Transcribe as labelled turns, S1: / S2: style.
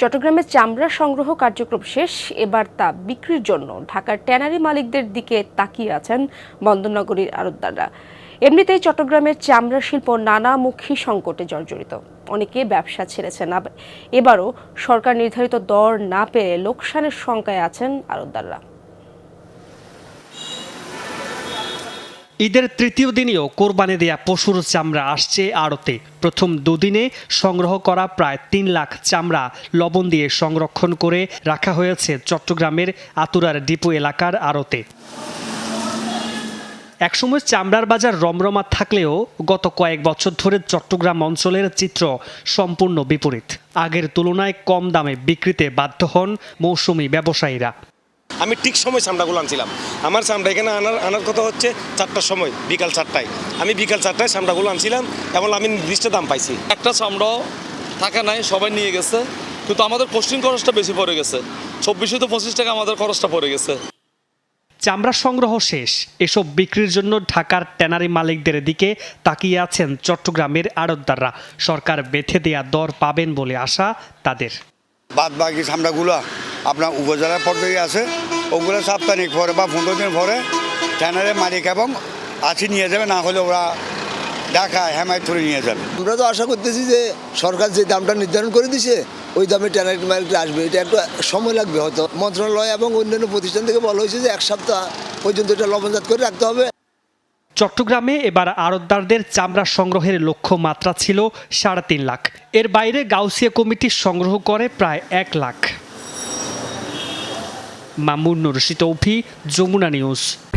S1: চট্টগ্রামে চামড়া সংগ্রহ কার্যক্রম শেষ, এবার তা বিক্রির জন্য ঢাকার ট্যানারি মালিকদের দিকে তাকিয়ে আছেন বন্দরনগরীর আড়তদাররা এমনিতেই চট্টগ্রামের চামড়া শিল্প নানামুখী সংকটে জর্জরিত। অনেকে ব্যবসা ছেড়েছেন এবারও সরকার নির্ধারিত দর না পেয়ে লোকসানের শঙ্কায় আছেন আড়তদাররা
S2: ঈদের তৃতীয় দিনেও কোরবানি দেয়া পশুর চামড়া আসছে আড়তে। প্রথম দুদিনে সংগ্রহ করা প্রায় তিন লাখ চামড়া লবণ দিয়ে সংরক্ষণ করে রাখা হয়েছে চট্টগ্রামের আতুরার ডিপো এলাকার আড়তে। একসময় চামড়ার বাজার রমরমা থাকলেও গত কয়েক বছর ধরে চট্টগ্রাম অঞ্চলের চিত্র সম্পূর্ণ বিপরীত। আগের তুলনায় কম দামে বিক্রিতে বাধ্য হন মৌসুমি ব্যবসায়ীরা।
S3: আমি ঠিক সময় চামড়াগুলো আনছিলাম। আমার চামড়া এখানে আনার আনার কথা হচ্ছে চারটার সময় বিকাল চারটায়। আমি বিকাল চারটায় চামড়াগুলো আনছিলাম এবং আমি নির্দিষ্ট দাম পাইছি।
S4: একটা চামড়াও থাকা নাই সবাই নিয়ে গেছে। কিন্তু আমাদের কোস্টিং খরচটা বেশি পড়ে গেছে। চব্বিশে তো পঁচিশ টাকা আমাদের খরচটা পড়ে গেছে।
S2: চামড়া সংগ্রহ শেষ। এসব বিক্রির জন্য ঢাকার ট্যানারি মালিকদের দিকে তাকিয়ে আছেন চট্টগ্রামের আড়তদাররা। সরকার বেঁধে দেয়া দর পাবেন বলে আশা তাদের।
S5: বাদ বাকি সামনাগুলো আপনার উপজেলা পর্যায়ে আছে। ওগুলো সাপ্তাহিক পরে বা পনেরো দিন পরে ট্যানারে মালিক এবং আছি নিয়ে যাবে না হলে ওরা ঢাকা হেমায়তপুরে নিয়ে যাবে।
S6: আমরা তো আশা করতেছি যে সরকার যে দামটা নির্ধারণ করে দিছে ওই দামে ট্যানারি মালিকটা আসবে। এটা একটু সময় লাগবে হয়তো। মন্ত্রণালয় এবং অন্যান্য প্রতিষ্ঠান থেকে বলা হয়েছে যে এক সপ্তাহ পর্যন্ত এটা লবণজাত করে রাখতে হবে।
S2: চট্টগ্রামে এবার আড়তদারদের চামড়া সংগ্রহের লক্ষ্য মাত্রা ছিল সাড়ে তিন লাখ। এর বাইরে গাউসিয়া কমিটি সংগ্রহ করে প্রায় এক লাখ। মামুন নুরশি তৌফি যমুনা নিউজ।